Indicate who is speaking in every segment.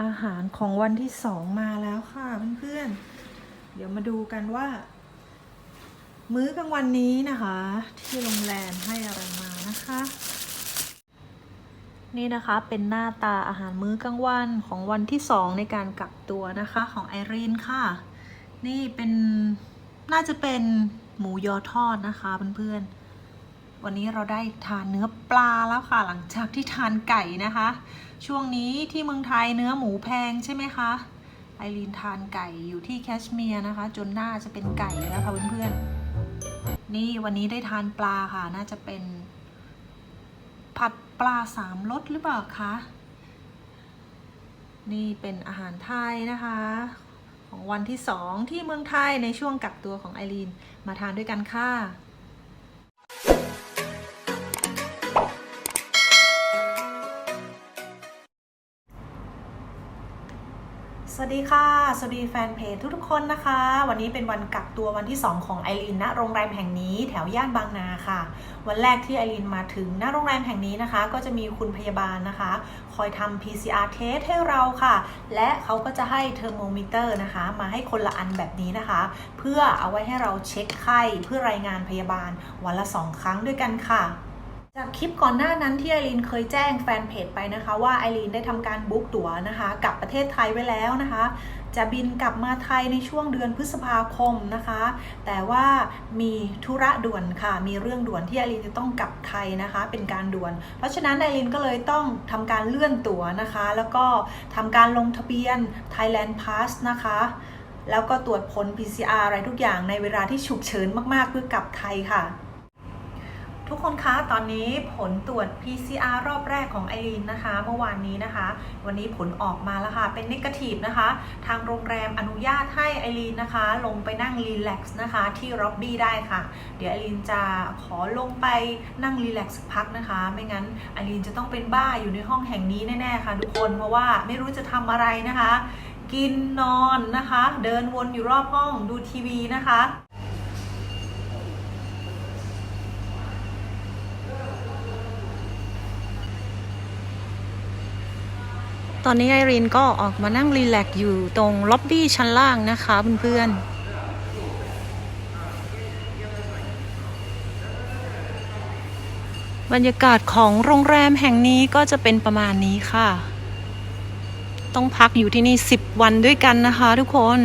Speaker 1: อาหารของวันที่สองมาแล้วค่ะเพื่อนๆ เดี๋ยวมาดูกันว่า มื้อกลางวันนี้นะคะ ที่โรงแรมให้อะไรมานะคะ นี่นะคะเป็นหน้าตาอาหารมื้อกลางวันของวันที่สองในการกักตัวนะคะของไอรีนค่ะ นี่เป็นน่าจะเป็นหมูยอทอดนะคะเพื่อนๆ วันนี้เราได้ทานเนื้อปลาแล้วค่ะ หลังจากที่ทานไก่นะคะ ช่วงนี้ที่เมืองไทยเนื้อหมูแพงใช่ไหมคะไอรีนทานไก่อยู่ที่แคชเมียร์นะคะ จนหน้าจะเป็นไก่แล้วค่ะเพื่อนๆนี่วันนี้ได้ทานปลาค่ะ น่าจะเป็น ผัดปลาสามรสหรือเปล่าคะนี่เป็นอาหารไทยนะคะ ของวันที่สองที่เมืองไทยในช่วงกักตัวของไอรีนมาทานด้วยกันค่ะ สวัสดีค่ะ สวัสดีแฟนเพจทุกๆคนนะคะ วันนี้เป็นวันกักตัววันที่ 2 ของไอรีนณโรงแรมแห่งนี้แถวย่านบางนาค่ะ วันแรกที่ไอรีนมาถึงณโรงแรมแห่งนี้นะคะ ก็จะมีคุณพยาบาลนะคะ คอยทำ PCR test ให้เราค่ะ และเขาก็จะให้เทอร์โมมิเตอร์นะคะ มาให้คนละอันแบบนี้นะคะ เพื่อเอาไว้ให้เราเช็คไข้เพื่อรายงานพยาบาลวันละ 2 ครั้งด้วยกันค่ะ จากคลิปก่อนหน้านั้นที่ไอรีนเคยแจ้งแฟนเพจไปนะคะ ว่าไอรีนได้ทำการบุ๊กตั๋วนะคะกลับประเทศไทยไว้แล้วนะคะ จะบินกลับมาไทยในช่วงเดือนพฤษภาคมนะคะ แต่ว่ามีธุระด่วนค่ะ มีเรื่องด่วนที่ไอรีนจะต้องกลับไทยนะคะ เป็นการด่วน เพราะฉะนั้นไอรีนก็เลยต้องทำการเลื่อนตั๋วนะคะ แล้วก็ทำการลงทะเบียน Thailand Pass นะคะแล้วก็ตรวจผล PCR อะไรทุกอย่างในเวลาที่ฉุกเฉินมากๆเพื่อกลับไทยค่ะ ทุกคนคะ ตอนนี้ผลตรวจ PCR รอบแรกของไอรีนนะคะ เมื่อวานนี้นะคะ วันนี้ผลออกมาแล้วค่ะ เป็นนิเกทีฟนะคะ ทางโรงแรมอนุญาตให้ไอรีนนะคะ ลงไปนั่งรีแลกซ์นะคะ ที่ร็อบบี้ได้ค่ะ เดี๋ยวไอรีนจะขอลงไปนั่งรีแลกซ์พักนะคะ ไม่งั้นไอรีนจะต้องเป็นบ้าอยู่ในห้องแห่งนี้แน่ๆค่ะ ทุกคน เพราะว่าไม่รู้จะทำอะไรนะคะ กินนอนนะคะ เดินวนอยู่รอบห้องดูทีวีนะคะ ตอนนี้ไอรีนก็ออกมานั่งรีแลกซ์อยู่ตรงล็อบบี้ชั้นล่างนะคะเพื่อนๆบรรยากาศของโรงแรมแห่งนี้ก็จะเป็นประมาณนี้ค่ะ ต้องพักอยู่ที่นี่ 10 วันด้วยกันนะคะทุกคน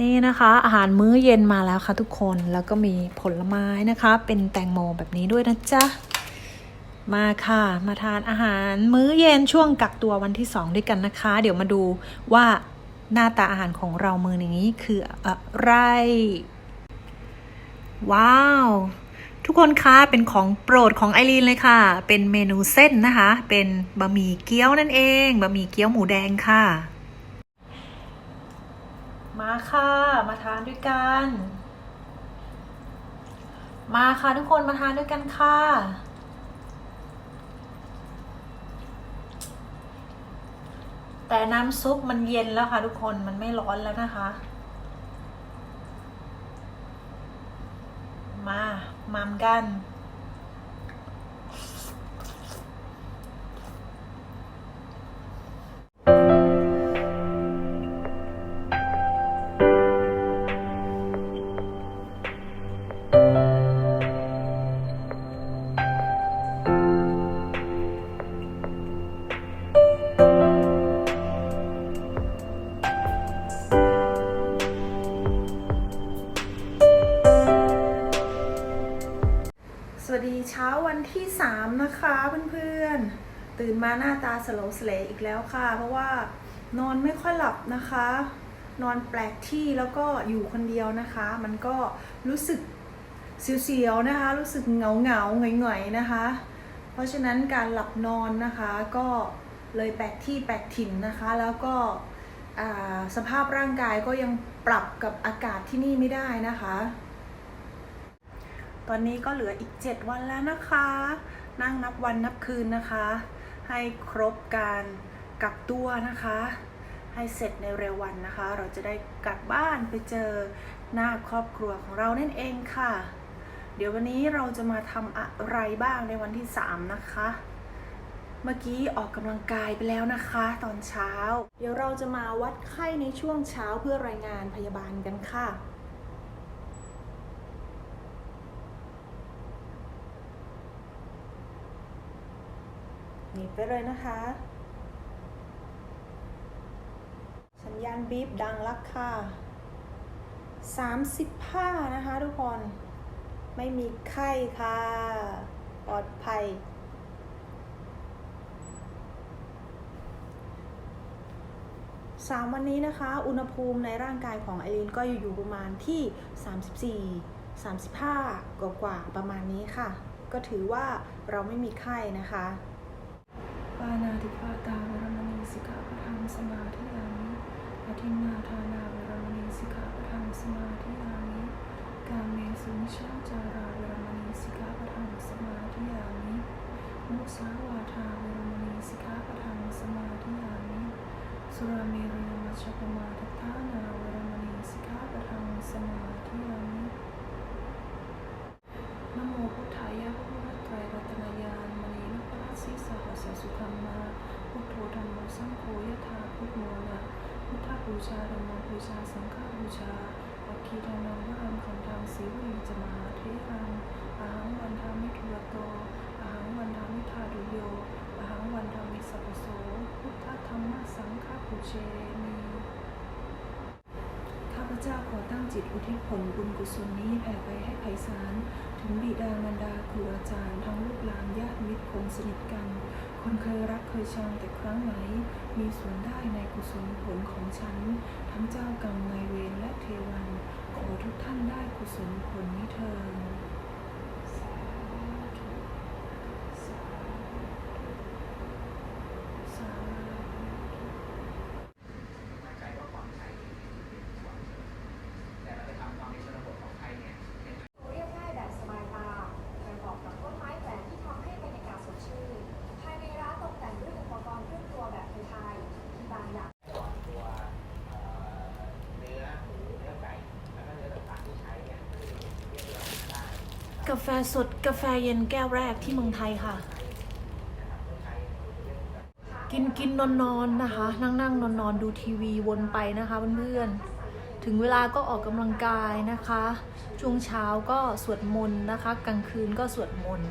Speaker 1: นี่นะคะ อาหารมื้อเย็นมาแล้วค่ะทุกคนแล้วก็มีผลไม้นะคะ เป็นแตงโมแบบนี้ด้วยนะจ๊ะมาค่ะ มาทานอาหารมื้อเย็นช่วงกักตัววันที่สองด้วยกันนะคะ เดี๋ยวมาดูว่าหน้าตาอาหารของเรามื้อนี้คืออะไร ว้าว ทุกคนคะเป็นของโปรดของไอรีนเลยค่ะ เป็นเมนูเส้นนะคะ เป็นบะหมี่เกี๊ยวนั่นเองบะหมี่เกี๊ยวหมูแดงค่ะ มาค่ะ มาทานด้วยกัน มาค่ะทุกคนมาทานด้วยกันค่ะแต่น้ำซุปมันเย็นแล้วค่ะทุกคนมันไม่ร้อนแล้วนะคะ มา มามกัน เช้าวันที่ 3 นะคะเพื่อนๆ ตื่นมาหน้าตาสโลสเลอีกแล้วค่ะ เพราะว่านอนไม่ค่อยหลับนะคะ นอนแปลกที่แล้วก็อยู่คนเดียวนะคะ มันก็รู้สึกเสียวๆนะคะ รู้สึกเหงาเหงาหงอยๆนะคะ เพราะฉะนั้นการหลับนอนนะคะก็เลยแปลกที่แปลกถิ่นนะคะ แล้วก็สภาพร่างกายก็ยังปรับกับอากาศที่นี่ไม่ได้นะคะ ตอนนี้ก็เหลืออีก 7 วันแล้วนะคะ นั่งนับวันนับคืนนะคะ ให้ครบการกักตัวนะคะ ให้เสร็จในเร็ววันนะคะ เราจะได้กลับบ้านไปเจอหน้าครอบครัวของเรานั่นเองค่ะ เดี๋ยววันนี้เราจะมาทำอะไรบ้างในวันที่ 3 นะคะ เมื่อกี้ออกกำลังกายไปแล้วนะคะ ตอนเช้า เดี๋ยวเราจะมาวัดไข้ในช่วงเช้าเพื่อรายงานพยาบาลกันค่ะ นีไปเลยนะคะ สัญญาณบีบดังล้วค่ะ35นะคะทุกคน ไม่มีไข้ค่ะ ปลอดภัยสามวันนี้นะคะ อุณหภูมิในร่างกายของไอรีนก็อยู่ประมาณที่ 34 35 กว่ากว่าๆประมาณนี้ค่ะ ก็ถือว่าเราไม่มีไข้นะคะ
Speaker 2: ปานาติปาตาเวรมณีสิกขาปะทังสมาธิยามิอาทินาทานาเวรมณีสิกขาปะทังสมาธิยามิกาเมสุนิชาจาราเวรมณีสิกขาปะทังสมาธิยามิมุสาวาทาเวรมณีสิกขาปะทังสมาธิยามิสุราเมรยมัชฌปมาทัฏฐานาเวรมณีสิกขาปะทังสมามิ นะโมพุทธายะพระพุทธไตรรัตนญาณมณีนุปราสี สุธรรมาพุทโธธรรมโมสังโฆยะถาพุทโมนะพุทธบูชาธรรมบูชาสังฆบูชาอัคคีทานังวรังคันทังสีวีจมาเทรังอาหังวันทามิทุระโตอาหังวันทามิทาดุโยอาหังวันทามิสัพโสพุทธธรรมสังฆปุเชมีข้าพเจ้าขอตั้งจิตอุทิศผลบุญกุศลนี้แผ่ไปให้ไพศาลถึงบิดามารดาครูอาจารย์ทั้งลูกหลานญาติมิตรคนสนิทกัน คนเคยรักเคยชังแต่ครั้งไหน มีส่วนได้ในกุศลผลของฉัน ทั้งเจ้ากรรมนายเวรและเทวัน ขอทุกท่านได้กุศลผลนี้เธอสาธุสาธุสาธุ
Speaker 3: มั่นใจว่าความไทยเป็นส่วนแต่เราไปทำความในชนบทของไทยเนี่ยเป็น
Speaker 4: เรียบง่ายแบบสบายตาประกอบกับต้นไม้แปลกที่ทำให้บรรยากาศสดชื่น ภายในร้านตกแต่งด้วยอุปกรณ์เครื่องครัวแบบไทยๆที่บางอย่าง
Speaker 3: ตัวตัวเอ่อเนื้อหมูเนื้อไก่แล้วก็เนื้อต่างๆที่ใช้เนี่ยคือเรียกว่าได้นะครับ
Speaker 1: กาแฟสดกาแฟเย็นแก้วแรกที่เมืองไทยค่ะ กินกินนอนนอนนะคะ นั่งนั่งนอนนอนดูทีวีวนไปนะคะเพื่อนๆถึงเวลาก็ออกกำลังกายนะคะ ช่วงเช้าก็สวดมนต์นะคะ กลางคืนก็สวดมนต์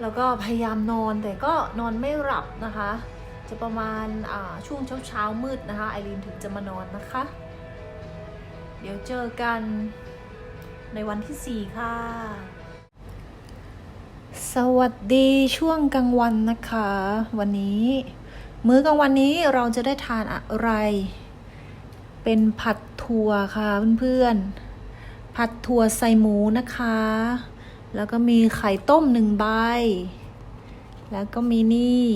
Speaker 1: แล้วก็พยายามนอนแต่ก็นอนไม่หลับนะคะ จะประมาณาช่วงเช้าเช้ามืดนะคะไอรีนถึงจะมานอนนะคะ เดี๋ยวเจอกัน ในวันที่ 4 ค่ะ สวัสดีช่วงกลางวันนะคะ วันนี้ มื้อกลางวันนี้เราจะได้ทานอะไร เป็นผัดถั่วค่ะเพื่อนๆ ผัดถั่วใส่หมูนะคะ แล้วก็มีไข่ต้มหนึ่งใบ แล้วก็มีนี่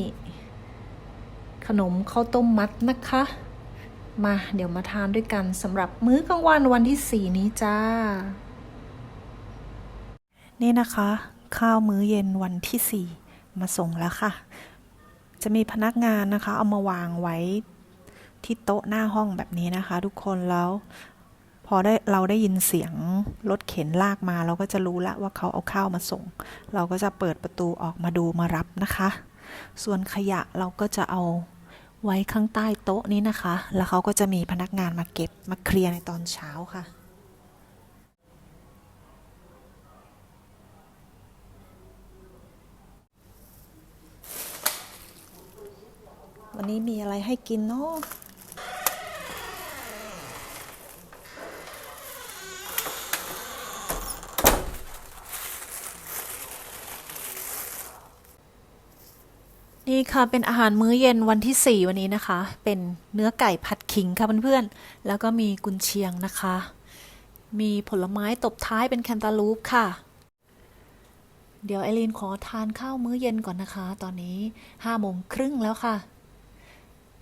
Speaker 1: ขนมข้าวต้มมัดนะคะมา เดี๋ยวมาทานด้วยกันสำหรับมื้อกลางวันวันที่สี่นี้จ้า นี่นะคะ ข้าวมื้อเย็นวันที่ 4 มาส่งแล้วค่ะ จะมีพนักงานนะคะ เอามาวางไว้ที่โต๊ะหน้าห้องแบบนี้นะคะ ทุกคนแล้ว พอได้เราได้ยินเสียงรถเข็นลากมา เราก็จะรู้ล้วว่าเขาเอาข้าวมาส่ง เราก็จะเปิดประตูออกมาดูมารับนะคะ ส่วนขยะเราก็จะเอาไว้ข้างใต้โต๊ะนี้นะคะ แล้วเขาก็จะมีพนักงานมาเก็บมาเคลียร์ในตอนเช้าค่ะ วันนี้มีอะไรให้กินเนาะนี่ค่ะเป็นอาหารมื้อเย็นวันที่ 4 วันนี้นะคะ เป็นเนื้อไก่ผัดขิงค่ะเพื่อนๆ แล้วก็มีกุนเชียงนะคะ มีผลไม้ตบท้ายเป็นแคนตาลูปค่ะ เดี๋ยวไอรีนขอทานข้าวมื้อเย็นก่อนนะคะ ตอนนี้5โมงครึ่งแล้วค่ะ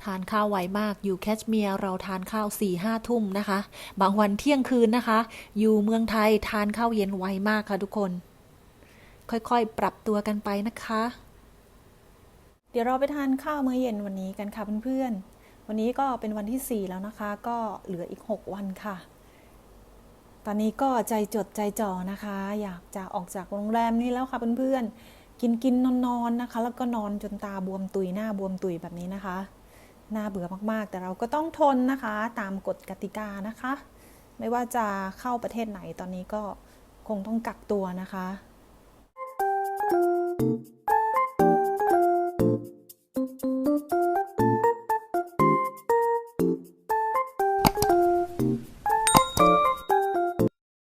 Speaker 1: ทานข้าวไวมากอยู่แคชเมียร์เราทานข้าว4ี่ห้าทุ่มนะคะ บางวันเที่ยงคืนนะคะ อยู่เมืองไทยทานข้าวเย็นไวมากค่ะทุกคน ค่อยๆ ปรับตัวกันไปนะคะ เดี๋ยวเราไปทานข้าวมื้อเย็นวันนี้กันค่ะเพื่อนๆ วันนี้ก็เป็นวันที่ 4 แล้วนะคะ ก็เหลืออีก 6 วันค่ะ ตอนนี้ก็ใจจดใจจ่อนะคะ อยากจะออกจากโรงแรมนี้แล้วค่ะเพื่อนๆกินกินนอนนอนๆนะคะ แล้วก็นอนจนตาบวมตุยหน้าบวมตุยแบบนี้นะคะ น่าเบื่อมากๆ แต่เราก็ต้องทนนะคะตามกฎกติกานะคะ ไม่ว่าจะเข้าประเทศไหนตอนนี้ก็คงต้องกักตัวนะคะ